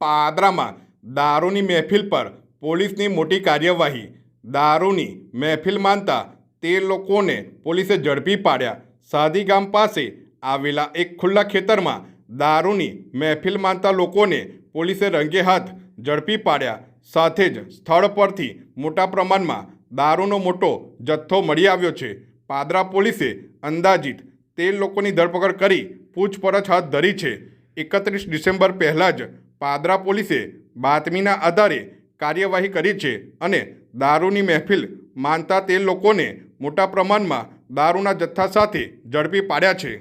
પાદરામાં દારૂની મહેફિલ પર પોલીસની મોટી કાર્યવાહી. દારૂની મહેફિલ માનતા તે લોકોને પોલીસે ઝડપી પાડ્યા. સાદી ગામ પાસે આવેલા એક ખુલ્લા ખેતરમાં દારૂની મહેફિલ માનતા લોકોને પોલીસે રંગે હાથ ઝડપી પાડ્યા. સાથે જ સ્થળ પરથી મોટા પ્રમાણમાં દારૂનો મોટો જથ્થો મળી આવ્યો છે. પાદરા પોલીસે અંદાજિત તે લોકોની ધરપકડ કરી પૂછપરછ હાથ ધરી છે. એકત્રીસ ડિસેમ્બર પહેલાં જ પાદરા પોલીસે બાતમીના આધારે કાર્યવાહી કરી છે અને દારૂની મહેફિલ માનતા તે લોકોને મોટા પ્રમાણમાં દારૂના જથ્થા સાથે ઝડપી પાડ્યા છે.